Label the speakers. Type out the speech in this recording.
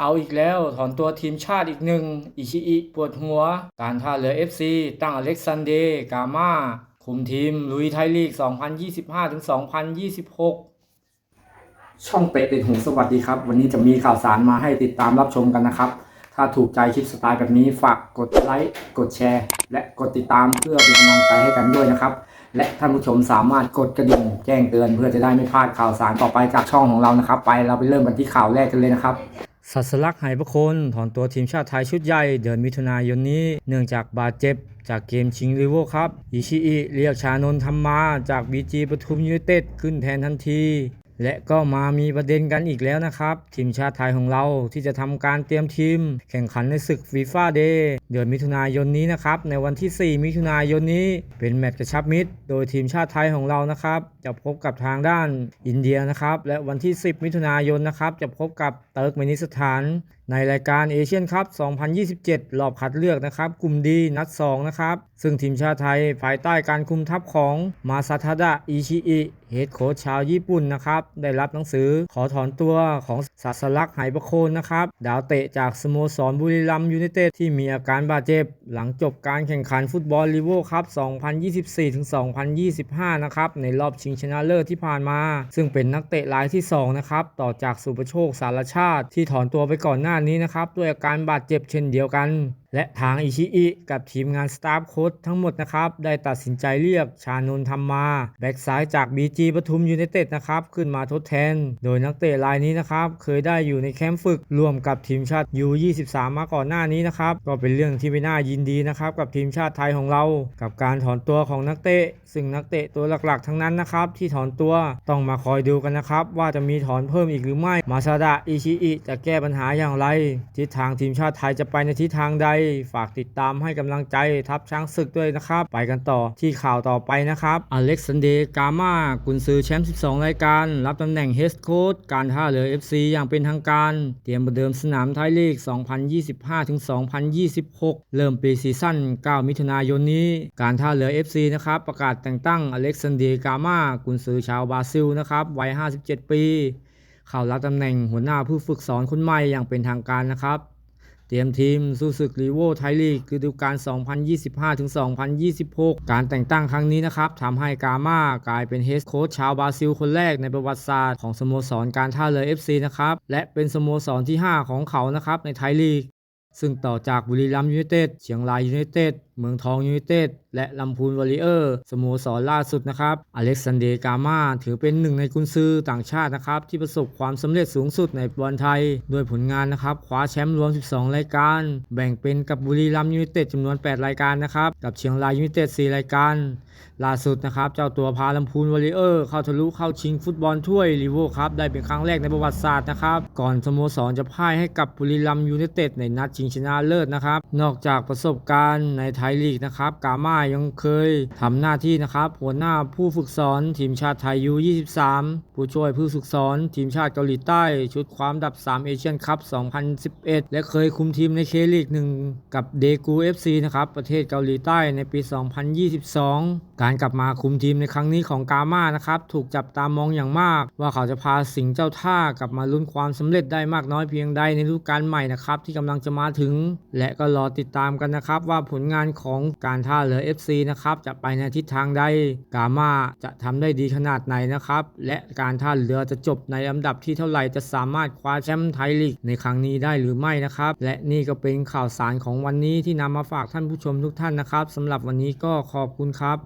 Speaker 1: เอาอีกแล้วถอนตัวทีมชาติอีกหนึ่ง อิชิอิปวดหัว การท่าเรือ FC ตั้งอเล็กซานเดร์กามาคุมทีมลุยไทยลีก 2025-2026 ช่องเตะติดหูสวัสดีครับ วันนี้จะมีข่าวสารมาให้ติดตามรับชมกันนะครับ ถ้าถูกใจคลิปสไตล์แบบนี้ฝากกดไลค์ กดแชร์ และกดติดตามเพื่อเป็นกำลังใจให้กันด้วยนะครับ และท่านผู้ชมสามารถกดกระดิ่งแจ้งเตือน เพื่อจะได้ไม่พลาดข่าวสารต่อไปจากช่องของเรานะครับ ไปเราไปเริ่มกันที่ข่าวแรกกันเลยนะครับ สัสลักหายประคนถอนตัวทีมชาติไทยชุดใหญ่เดือนมิถุนายนนี้ เนื่องจากบาดเจ็บจากเกมชิงลิเวอร์ครับอิชิอิเรียกชานนท์ธรรมาจากบีจีปทุมยูเนเต็ดขึ้นแทนทันที และก็มามีประเด็นกันอีกแล้วนะครับ ทีมชาติไทยของเราที่จะทำการเตรียมทีม แข่งขันในศึกฟีฟ่าเดย์เดือนมิถุนายนนี้นะครับ ในวันที่ 4 มิถุนายนนี้ เป็นแมตช์กระชับมิตร โดยทีมชาติไทยของเรานะครับ จะพบกับทางด้านอินเดียนะครับ และวันที่ 10 มิถุนายนนะครับ จะพบกับเติร์กเมนิสถาน ในรายการเอเชียนคัพ 2027 รอบคัดเลือกนะครับ กลุ่มดีนัด 2 นะครับ ซึ่งทีมชาติไทยภายใต้การคุมทัพของมาซาทาดะอิชิอิเฮดโค้ชชาวญี่ปุ่นนะครับ ได้รับหนังสือขอถอนตัวของศาสลักไหประโคนนะครับ ดาวเตะจากสโมสรบุรีรัมย์ยูไนเต็ดที่มีอาการบาดเจ็บ หลังจบการแข่งขันฟุตบอลลีโวคัพ2024-2025 นะครับ ในรอบชิงชนะเลิศที่ผ่านมา ซึ่งเป็นนักเตะรายที่ 2 นะครับ ต่อจากสุประโชคสารชาติที่ถอนตัวไปก่อนหน้านี้นะครับ ด้วยอาการบาดเจ็บเช่นเดียวกัน และทางอิชิอิกับทีมงานสตาฟโค้ชทั้งหมดนะครับ ได้ตัดสินใจเรียกชานนท์ธรรมาแบ็กซ้ายจาก BG ปทุมยูไนเต็ดนะครับ ขึ้นมาทดแทน โดยนักเตะรายนี้นะครับ เคยได้อยู่ในแคมป์ฝึกร่วมกับทีมชาติ U23 มาก่อนหน้านี้นะครับ ก็เป็นเรื่องที่ไม่น่ายินดีนะครับ กับทีมชาติไทยของเรา กับการถอนตัวของนักเตะ ซึ่งนักเตะตัวหลักๆ ทั้งนั้นนะครับที่ถอนตัวต้องมาคอยดูกันนะครับ ว่าจะมีถอนเพิ่มอีกหรือไม่มาซาดะอิชิอิจะแก้ปัญหาอย่างไรทิศทางทีมชาติไทยจะไปในทิศทางใดฝากติดตามให้กำลังใจทัพช้างศึกด้วยนะครับ ไปกันต่อที่ข่าวต่อไปนะครับอเล็กซานเดร์กามากุนซือแชมป์ 12 รายการ รับตำแหน่งเฮดโค้ชการท่าเรือ FC อย่างเป็นทางการ เตรียมประเดิมสนามไทยลีก 2025-2026 เริ่มปีซีซั่น 9 มิถุนายนนี้ การท่าเรือ FC นะครับประกาศแต่งตั้งอเล็กซานเดร์กามากุนซือชาวบราซิลนะครับวัย 57 ปีเข้ารับตำแหน่งหัวหน้าผู้ฝึกสอนคนใหม่อย่างเป็นทางการนะครับ เตรียมทีมสู้ศึกลีโวไทยลีกฤดูกาล 2025-2026 การแต่งตั้งครั้งนี้นะครับทำให้กาม่ากลายเป็นเฮดโค้ชชาวบราซิลคนแรกในประวัติศาสตร์ของสโมสรการท่าเรือ FC นะครับ และเป็นสโมสรที่ 5 ของเขานะครับในไทยลีก ซึ่งต่อจากบุรีรัมย์ยูไนเต็ดเชียงรายยูไนเต็ด เมืองทองยูไนเต็ดและลำพูนวอริเออร์สโมสรล่าสุดนะครับอเล็กซานเดร์กามาถือเป็นหนึ่งในกุนซือต่างชาตินะครับ ที่ประสบความสำเร็จสูงสุดในบอลไทย โดยผลงานนะครับคว้าแชมป์รวม 12 รายการ แบ่งเป็นกับบุรีรัมยูไนเต็ดจำนวน 8 รายการนะครับ กับเชียงรายยูไนเต็ด 4 รายการ ล่าสุดนะครับ เจ้าตัวพาลำพูนวอริเออร์เข้าทะลุเข้าชิงฟุตบอลถ้วยลีโวครับได้เป็นครั้งแรกในประวัติศาสตร์นะครับก่อนสโมสรจะพ่ายให้กับบุรีรัมย์ยูไนเต็ดในนัดชิงชนะเลิศนะครับนอกจากประสบการณ์ในไทยยลีกนะครับกาม่ายังเคยทำหน้าที่นะครับหัวหน้าผู้ฝึกสอนทีมชาติไทยยู23ผู้ช่วยผู้ฝึกสอนทีมชาติเกาหลีใต้ ชุดความดับ 3 เอเชียนคัพ 2011 และเคยคุมทีมในเคลีกหนึ่งกับเดกู FC นะครับประเทศเกาหลีใต้ในปี 2022 การกลับมาคุมทีมในครั้งนี้ของกาม่านะครับถูกจับตามองอย่างมาก ว่าเขาจะพาสิงห์เจ้าท่ากลับมาลุ้นความสำเร็จได้มากน้อยเพียงใดในฤดูกาลใหม่นะครับที่กำลังจะมาถึง และก็รอติดตามกันนะครับว่าผลงานของการท่าเรือ FC นะครับจะไปในทิศทางใดกามาจะทำได้ดีขนาดไหนนะครับ และการท่าเรือจะจบในอันดับที่เท่าไหร่จะสามารถคว้าแชมป์ไทยลีกในครั้งนี้ได้หรือไม่นะครับ และนี่ก็เป็นข่าวสารของวันนี้ที่นำมาฝากท่านผู้ชมทุกท่านนะครับสำหรับวันนี้ก็ขอบคุณครับ